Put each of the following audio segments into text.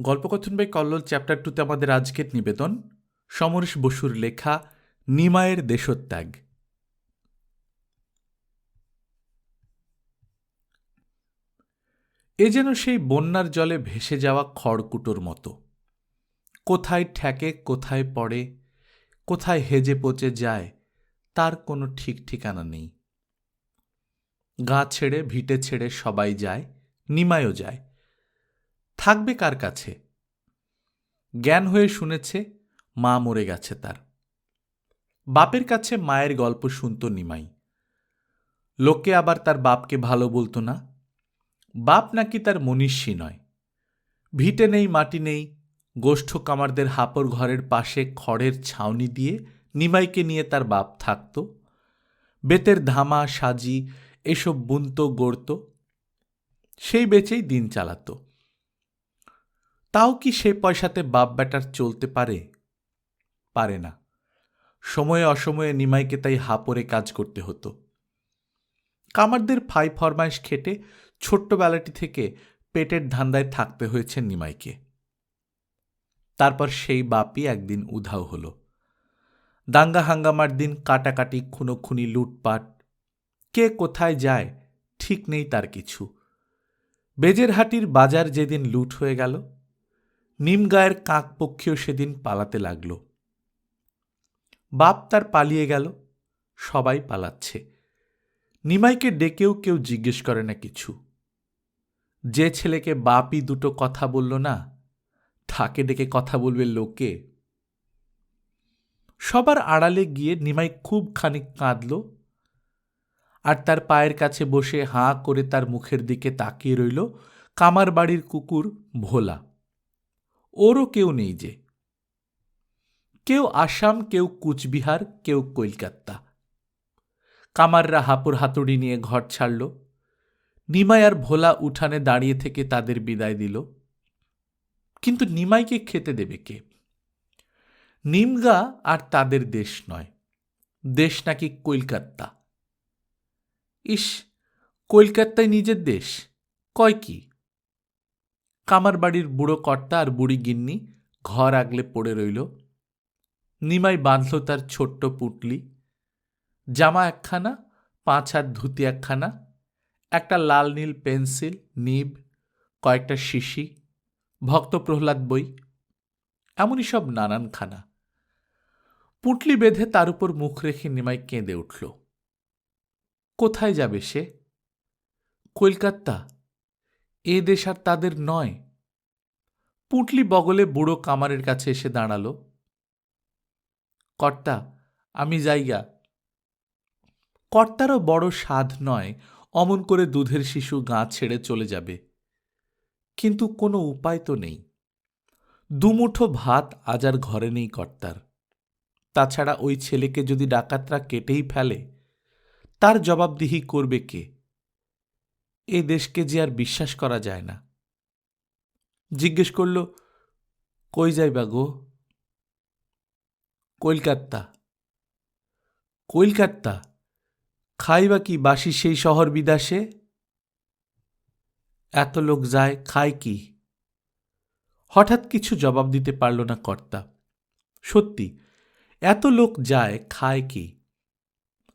গল্পকথন by Kallol chapter টুতে আমাদের আজকের নিবেদন, সমরেশ বসুর লেখা নিমায়ের দেশত্যাগ। এ যেন সেই বন্যার জলে ভেসে যাওয়া খড়কুটোর মতো। কোথায় ঠেকে, কোথায় পড়ে, কোথায় হেজে পচে যায়, তার কোনো ঠিক ঠিকানা নেই। গা ছেড়ে, ভিটে ছেড়ে সবাই যায় নিমায়ও যায়। থাকবে কার কাছে? জ্ঞান হয়ে শুনেছে, মা মরে গেছে তার। বাপের কাছে মায়ের গল্প শুনত নিমাই। লোকে আবার তার বাপকে ভালো বলতো না। বাপ নাকি তার মনীষী নয়। ভিটে নেই, মাটি নেই, গোষ্ঠ কামারদের হাপড় ঘরের পাশে খড়ের ছাউনি দিয়ে নিমাইকে নিয়ে তার বাপ থাকত। বেতের ধামা, সাজি, এসব বুনত, গড়ত, সেই বেচেই দিন চালাতো। তাও কি সে পয়সাতে বাপ ব্যাটার চলতে পারে? পারে না। সময়ে অসময়ে নিমাইকে তাই হাপরে কাজ করতে হতো। কামারদের ফাই ফরমাইশ খেটে ছোট্টবেলাটি থেকে পেটের ধান্দায় থাকতে হয়েছে নিমাইকে। তারপর সেই বাপই একদিন উধাও হল। দাঙ্গা হাঙ্গামার দিন কাটাকাটি, খুনোখুনি, লুটপাট, কে কোথায় যায়, ঠিক নেই তার কিছু। বেজেরহাটির বাজার যেদিন লুট হয়ে গেল নিমগায়ের কাকপক্ষীও সেদিন পালাতে লাগল। বাপ তার পালিয়ে গেল, সবাই পালাচ্ছে। নিমাইকে ডেকেও কেউ জিজ্ঞেস করে না কিছু। যে ছেলেকে বাপই দুটো কথা বলল না তাকে ডেকে কথা বলবে লোকে। সবার আড়ালে গিয়ে নিমাই খুব খানিক কাঁদল আর তার পায়ের কাছে বসে হাঁ করে তার মুখের দিকে তাকিয়ে রইল কামার বাড়ির কুকুর ভোলা। ওরও কেউ নেই যে। কেউ আসাম, কেউ কুচবিহার, কেউ কলকাতা। কামাররা হাপুর হাতুড়ি নিয়ে ঘর ছাড়ল। নিমাই আর ভোলা উঠানে দাঁড়িয়ে থেকে তাদের বিদায় দিল। কিন্তু নিমাইকে খেতে দেবে কে? নিমগা আর তাদের দেশ নয়। দেশ নাকি কলকাতা। ইস কলকাতায় নিজের দেশ। কয় কি? কামার বাড়ির বুড়ো কর্তা আর বুড়ি গিন্নি ঘর আগলে পড়ে রইল। নিমাই বাঁধল তার ছোট্ট পুটলি। জামা একখানা, পাঁচ হাত ধুতি একখানা, একটা লাল নীল পেন্সিল, নিব, কয়েকটা শিশি, ভক্ত প্রহ্লাদ বই, এমনই সব নানান খানা পুটলি বেঁধে তার উপর মুখ রেখে নিমাই কেঁদে উঠল। কোথায় যাবে সে? কলকাতা? এ দেশ আর তাদের নয়। পুটলি বগলে বুড়ো কামারের কাছে এসে দাঁড়াল। কর্তা, আমি যাইগা। কর্তারও বড় সাধ নয়, অমন করে দুধের শিশু গা ছেড়ে চলে যাবে। কিন্তু কোনো উপায় তো নেই। দুমুঠো ভাত আজ আর ঘরে নেই কর্তার। তাছাড়া ওই ছেলেকে যদি ডাকাতরা কেটেই ফেলে, তার জবাবদিহি করবে কে? এ দেশকে যে আর বিশ্বাস করা যায় না। জিজ্ঞেস করল, কই যাইবা গো? কলকাতা। কলকাতা? খাইবা কি বাসি সেই শহর বিদাসে এত লোক যায়, খায় কি? হঠাৎ কিছু জবাব দিতে পারল না কর্তা। সত্যি, এত লোক যায়, খায় কি?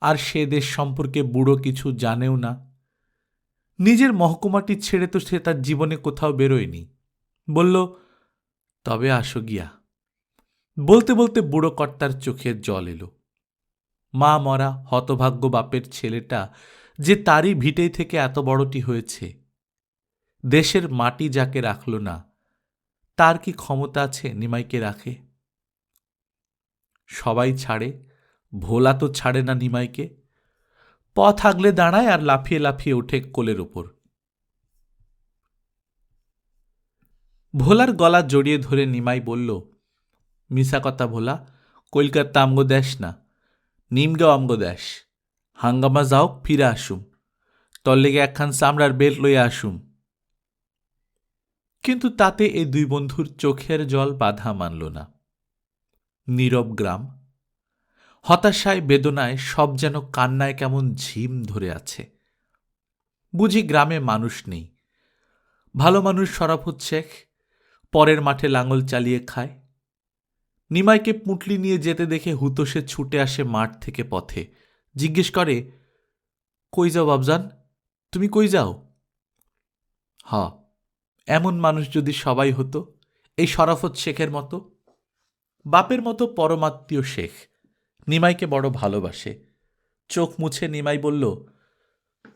আর সে দেশ সম্পর্কে বুড়ো কিছু জানেও না। নিজের মহকুমাটি ছেড়ে তো সে তার জীবনে কোথাও বেরোয়নি। বলল, তবে আসো গিয়া। বলতে বলতে বুড়ো কর্তার চোখের জল এলো। মা মরা হতভাগ্য বাপের ছেলেটা যে তারই ভিটেই থেকে এত বড়টি হয়েছে। দেশের মাটি যাকে রাখল না, তার কি ক্ষমতা আছে নিমাইকে রাখে? সবাই ছাড়ে, ভোলা তো ছাড়ে না নিমাইকে। পথ আগলে দাঁড়ায় আর লাফিয়ে লাফিয়ে ওঠে কোলের ওপর ভোলার গলা জড়িয়ে ধরে নিমাই বলল মিশা কথা ভোলা, কলকাতা আমগো দেশ না, নিমগাঁও আমগো দেশ। হাঙ্গামা যাও, ফিরে আসুম। তর লেগে একখান চামড়ার বেল্ট লইয়া আসুম। কিন্তু তাতে এই দুই বন্ধুর চোখের জল বাধা মানল না। নীরব গ্রাম হতাশায়, বেদনায় সব যেন কান্নায় কেমন ঝিম ধরে আছে। বুঝি গ্রামে মানুষ নেই। ভালো মানুষ শরাফত শেখ পরের মাঠে লাঙল চালিয়ে খায়। নিমাইকে পুঁটলি নিয়ে যেতে দেখে হুতোষে ছুটে আসে মাঠ থেকে পথে। জিজ্ঞেস করে, কই যাও বাবজান তুমি কই যাও? হ, এমন মানুষ যদি সবাই হতো, এই শরাফত শেখের মতো? বাপের মতো পরমাত্মীয় শেখ নিমাইকে বড় ভালোবাসে। চোখ মুছে নিমাই বলল,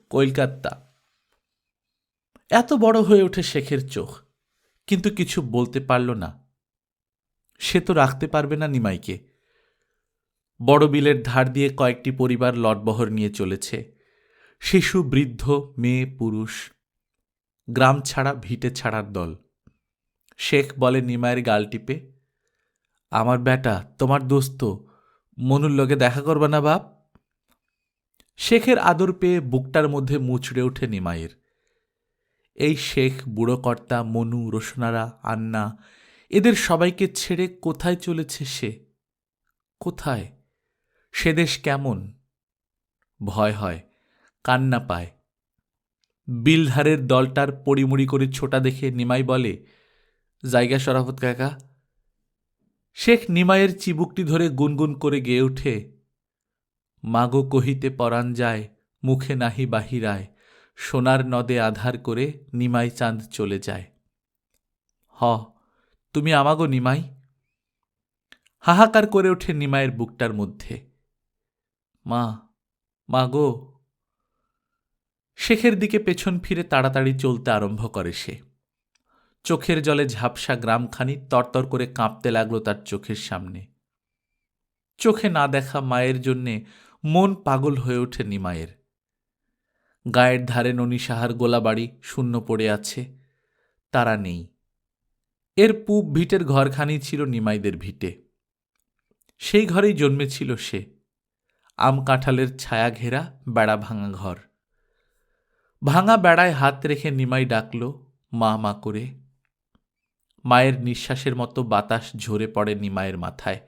কলকাতা। এত বড় হয়ে ওঠে শেখের চোখ, কিন্তু কিছু বলতে পারল না। সে তো রাখতে পারবে না নিমাইকে। বড় বিলের ধার দিয়ে কয়েকটি পরিবার লটবহর নিয়ে চলেছে। শিশু, বৃদ্ধ, মেয়ে, পুরুষ, গ্রাম ছাড়া ভিটে ছাড়ার দল। শেখ বলে নিমায়ের গাল টিপে, আমার বেটা তোমার দোস্ত মনুর লগে দেখা করবে না, বাপ? শেখের আদর পেয়ে বুকটার মধ্যে মুচড়ে ওঠে নিমাইয়ের। এই শেখ, বুড়োকর্তা, মনু, রোশনারা, আন্না, এদের সবাইকে ছেড়ে কোথায় চলেছে সে? কোথায়? সে দেশ কেমন? ভয় হয়, কান্না পায়। বিলধারের দলটার পড়িমুড়ি করে ছোটা দেখে নিমাই বলে, জায়গা সরাফত কাকা শেখ নিমাইয়ের চিবুকটি ধরে গুনগুন করে গেয়ে ওঠে মাগো কহিতে পরাণ যায় মুখে নাহি বাহিরায়, সোনার নদে আধার করে নিমাই চাঁদ চলে যায়। হ, তুমি আমাগো নিমাই? হাহাকার করে ওঠে নিমাইয়ের বুকটার মধ্যে। মা মা গো শেখের দিকে পেছন ফিরে তাড়াতাড়ি চলতে আরম্ভ করে সে। চোখের জলে ঝাপসা গ্রামখানি তরতর করে কাঁপতে লাগল তার চোখের সামনে। চোখে না দেখা মায়ের জন্যে মন পাগল হয়ে ওঠে নিমায়ের গায়ের ধারে ননী সাহার গোলাবাড়ি শূন্য পড়ে আছে, তারা নেই। এর পূব ভিটের ঘরখানি ছিল নিমাইদের ভিটে। সেই ঘরেই জন্মেছিল সে। আম কাঁঠালের ছায়া ঘেরা বেড়া ভাঙা ঘর। ভাঙা বেড়ায় হাত রেখে নিমাই ডাকল, মা মা করে। মায়ের নিঃশ্বাসের মতো বাতাস ঝরে পড়ে নিমায়ের মাথায়।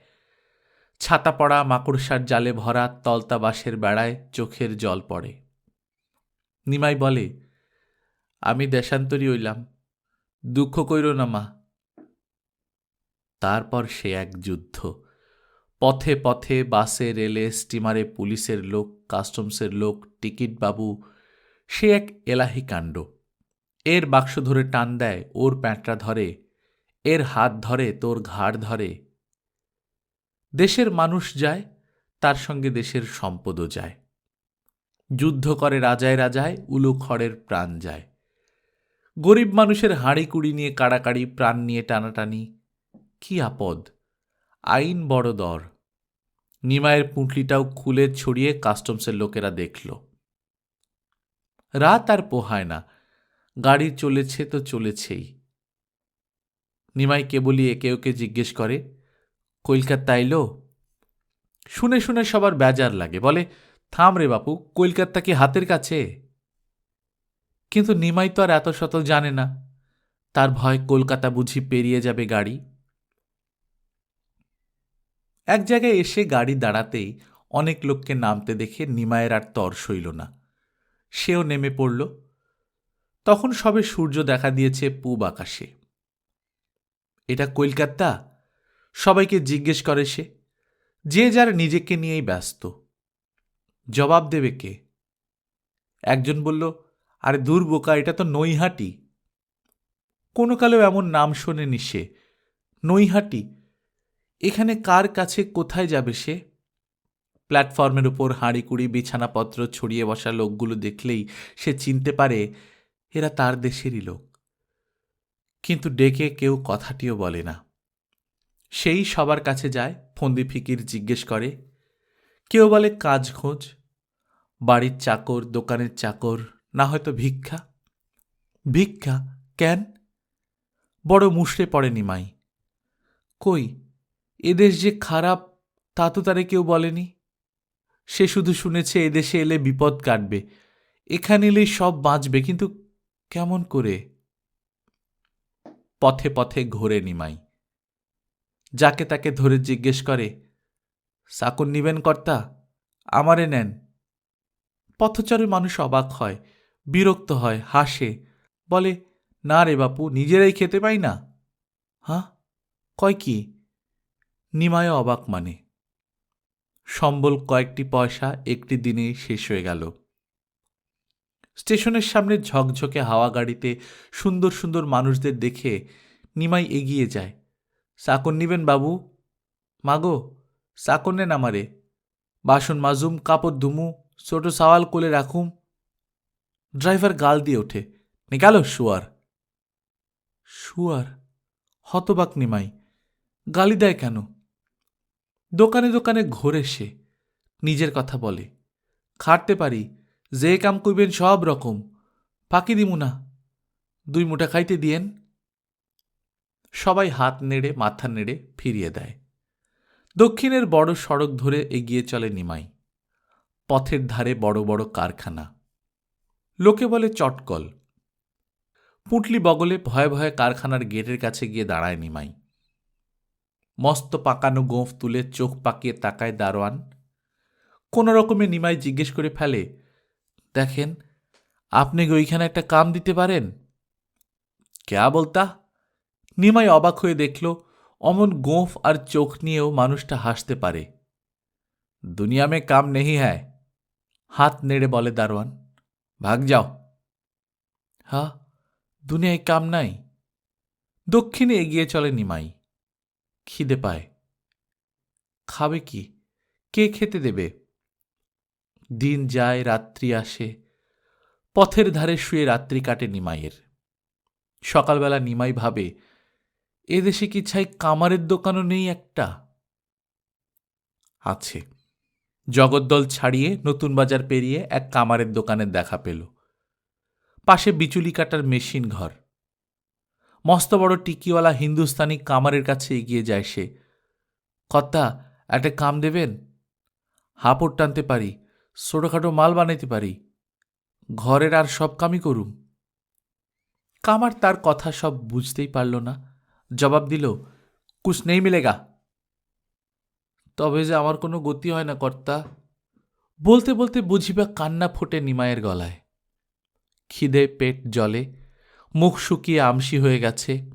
ছাতা পড়া, মাকড়সার জালে ভরা, তলতা বাঁশের বেড়ায় চোখের জল পড়ে। নিমাই বলে, আমি দেশান্তরী হইলাম। দুঃখ কইর না মা। তারপর সে এক যুদ্ধ। পথে পথে বাসে, রেলে, স্টিমারে পুলিশের লোক, কাস্টমসের লোক, টিকিট বাবু, সে এক এলাহি কাণ্ড। এর বাক্স ধরে টান দেয়, ওর প্যাঁটরা ধরে এর হাত ধরে, তোর ঘাড় ধরে। দেশের মানুষ যায়, তার সঙ্গে দেশের সম্পদও যায়। যুদ্ধ করে রাজায় রাজায়, উলু খড়ের প্রাণ যায়। গরিব মানুষের হাঁড়ি কুড়ি নিয়ে কাড়াকাড়ি, প্রাণ নিয়ে টানাটানি। কি আপদ! আইন বড় দর। নিমায়ের পুঁটলিটাও খুলে ছড়িয়ে কাস্টমসের লোকেরা দেখল। রাত আর পোহায় না। গাড়ি চলেছে তো চলেছেই। নিমাই কেবলই একে ওকে জিজ্ঞেস করে কলকাতা এলো শুনে শুনে সবার বেজার লাগে, বলে, থাম রে বাপু, কলকাতা কি হাতের কাছে? কিন্তু নিমাই তো আর এত শত জানে না, তার ভয় কলকাতা বুঝি পেরিয়ে যাবে গাড়ি। এক জায়গায় এসে গাড়ি দাঁড়াতেই অনেক লোককে নামতে দেখে নিমায়ের আর তর সইল না। সেও নেমে পড়ল। তখন সবে সূর্য দেখা দিয়েছে পূব আকাশে। এটা কলকাতা? সবাইকে জিজ্ঞেস করে সে। যে যার নিজেকে নিয়েই ব্যস্ত। জবাব দেবে কে? একজন বলল, আরে দূর বোকা, এটা তো নৈহাটি। কোনো কালেও এমন নাম শোনেনি সে। নৈহাটি? এখানে কার কাছে কোথায় যাবে সে? প্ল্যাটফর্মের উপর হাঁড়িকুড়ি, বিছানাপত্র ছড়িয়ে বসা লোকগুলো দেখলেই সে চিনতে পারে, এরা তার দেশেরই লোক। কিন্তু ডেকে কেউ কথাটিও বলে না। সেই সবার কাছে যায়, ফন্দি ফিকির জিজ্ঞেস করে, কেউ বলে কাজ খোঁজ? বাড়ির চাকর, দোকানের চাকর, না হয়তো ভিক্ষা? ভিক্ষা? কেন? বড় মুষড়ে পড়ে নিমাই কই? এদেশ যে খারাপ, তা তো তারে কেউ বলেনি? সে শুধু শুনেছে এদেশে এলে বিপদ কাটবে। এখানে এলেই সব বাঁচবে, কিন্তু কেমন করে? পথে পথে ঘোরে নিমাই। যাকে তাকে ধরে জিজ্ঞেস করে, সাকুন নিবেন কর্তা? আমারে নেন। পথচারী মানুষ অবাক হয়, বিরক্ত হয়, হাসে, বলে, না রে বাপু, নিজেরাই খেতে পাই না? হ্যাঁ কয় কি? নিমায় অবাক মানে। সম্বল কয়েকটি পয়সা একটি দিনেই শেষ হয়ে গেল। স্টেশনের সামনে ঝকঝকে হাওয়া গাড়িতে সুন্দর সুন্দর মানুষদের দেখে নিমাই এগিয়ে যায়। সাকন নিবেন বাবু। মাগো, সাকন নেন আমারে। বাসন মাজুম, কাপড় ধুমু, ছোট সাওয়াল কোলে রাখুম। ড্রাইভার গাল দিয়ে ওঠে নিকাল শুয়ার। শুয়ার? হতবাক নিমাই, গালি দেয় কেন? দোকানে দোকানে ঘোরে সে, নিজের কথা বলে। খাটতে পারি যে কাম করবেন সব রকম। ফাঁকি দিমু না। দুই মুঠা খাইতে দিয়েন। সবাই হাত নেড়ে, মাথা নেড়ে ফিরিয়ে দেয়। দক্ষিণের বড় সড়ক ধরে এগিয়ে চলে নিমাই। পথের ধারে বড় বড় কারখানা। লোকে বলে চটকল। পুঁটলি বগলে ভয়ে ভয়ে কারখানার গেটের কাছে গিয়ে দাঁড়ায় নিমাই। মস্ত পাকানো গোঁফ তুলে চোখ পাকিয়ে তাকায় দারোয়ান। কোনো রকমে নিমাই জিজ্ঞেস করে ফেলে দেখেন, আপনি ওইখানে একটা কাম দিতে পারেন? ক্যা বলতা? নিমাই অবাক হয়ে দেখল, অমন গোঁফ আর চোখ নিয়েও মানুষটা হাসতে পারে। দুনিয়া মে কাম নেহি হ্যায়। হাত নেড়ে বলে দারোয়ান, ভাগ যাও। হা, দুনিয়ায় কাম নাই? দক্ষিণে এগিয়ে চলে নিমাই। খিদে পায়। খাবে কি? কে খেতে দেবে? দিন যায়, রাত্রি আসে। পথের ধারে শুয়ে রাত্রি কাটে নিমাইয়ের। সকালবেলা নিমাই ভাবে এদেশে কি ছাই কামারের দোকানও নেই একটা? আছে। জগদ্দল ছাড়িয়ে নতুন বাজার পেরিয়ে এক কামারের দোকানের দেখা পেল। পাশে বিচুলি কাটার মেশিন ঘর। মস্ত বড় টিকিওয়ালা হিন্দুস্তানি কামারের কাছে এগিয়ে যায় সে। কর্তা, একটা কাম দেবেন? হাপড় টানতে পারি। ছোটোখাটো মাল বানাইতে পারি। ঘরের আর সব কামই করুম। কামার তার কথা সব বুঝতেই পারল না। জবাব দিল কুছ নেই মিলেগা তবে যে আমার কোনো গতি হয় না কর্তা বলতে বলতে বুঝিবা কান্না ফোটে নিমায়ের গলায়। খিদে পেট জলে মুখ শুকিয়ে আমসি হয়ে গেছে।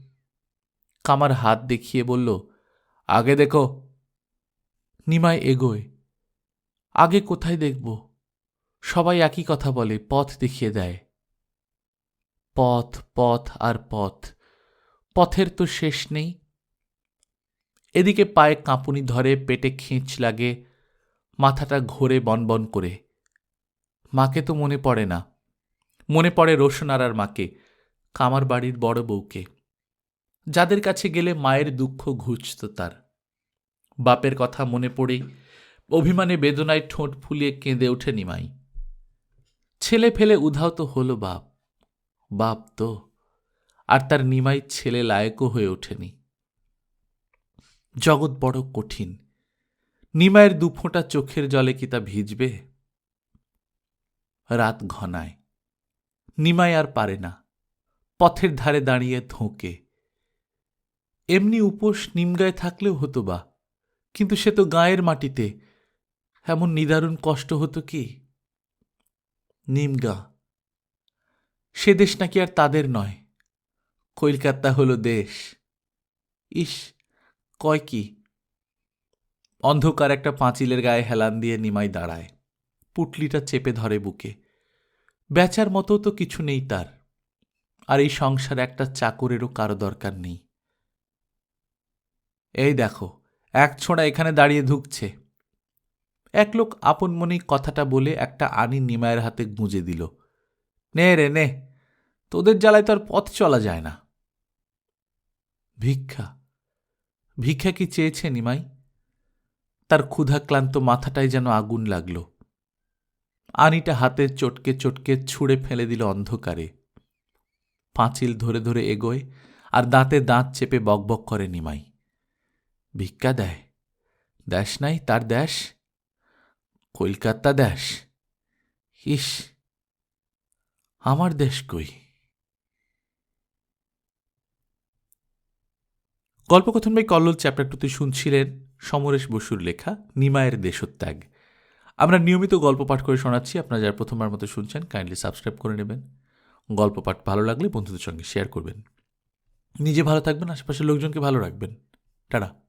কামার হাত দেখিয়ে বলল, আগে দেখো। নিমায় এগোয়। আগে কোথায় দেখব? সবাই একই কথা বলে, পথ দেখিয়ে দেয়। পথ পথ আর পথ। পথের তো শেষ নেই। এদিকে পায়ে কাঁপুনি ধরে, পেটে খিঁচ লাগে, মাথাটা ঘোরে বনবন করে। মাকে তো মনে পড়ে না। মনে পড়ে রোশনারার মাকে কামার বাড়ির বড় বউকে। যাদের কাছে গেলে মায়ের দুঃখ ঘুচত তার। বাপের কথা মনে পড়েই অভিমানে বেদনায় ঠোঁট ফুলিয়ে কেঁদে ওঠে নিমাই। ছেলে ফেলে উধাও তো হলো বাপ বাপ তো, আর তার নিমাই ছেলে লায়কও হয়ে ওঠেনি। জগৎ বড় কঠিন নিমায়ের দুফোঁটা চোখের জলে কি তা ভিজবে? রাত ঘনায়, নিমাই আর পারে না, পথের ধারে দাঁড়িয়ে ধোঁকে। এমনি উপোস নিমগায় থাকলেও হতো বা, কিন্তু সে তো গায়ের মাটিতে এমন নিদারুণ কষ্ট হতো কি? নিমগা। সে দেশ নাকি আর তাদের নয়। কলকাতা হলো দেশ। ইস, কয় কি? অন্ধকার একটা পাঁচিলের গায়ে হেলান দিয়ে নিমাই দাঁড়ায়। পুটলিটা চেপে ধরে বুকে। বেচার মতো তো কিছু নেই তার। আর এই সংসারে একটা চাকরেরও কারও দরকার নেই। এই দেখো, এক ছোঁড়া এখানে দাঁড়িয়ে ধুকছে। এক লোক আপন মনেই কথাটা বলে একটা আনি নিমায়ের হাতে গুঁজে দিল। নে রে, নে, তোদের জ্বালায় তো আর পথ চলা যায় না। ভিক্ষা ভিক্ষা কি চেয়েছে নিমাই? তার ক্ষুধাক্লান্ত মাথাটায় যেন আগুন লাগল। আনিটা হাতে চটকে চটকে ছুঁড়ে ফেলে দিল অন্ধকারে। পাঁচিল ধরে ধরে এগোয় আর দাঁতে দাঁত চেপে বকবক করে নিমাই। ভিক্ষা দেয়, দেশ নাই, তার দেশ। কলকাতা দেশ? ইস, আমার দেশ কই? গল্পকথন বাই কল্লোল চ্যাপ্টার টুতে শুনছিলেন সমরেশ বসুর লেখা নিমায়ের দেশত্যাগ। আমরা নিয়মিত গল্প পাঠ করে শোনাচ্ছি, আপনারা যারা প্রথমবার মতো শুনছেন কাইন্ডলি সাবস্ক্রাইব করে নেবেন। গল্প পাঠ ভালো লাগলে বন্ধুদের সঙ্গে শেয়ার করবেন। নিজে ভালো থাকবেন, আশেপাশের লোকজনকে ভালো রাখবেন। টাটা।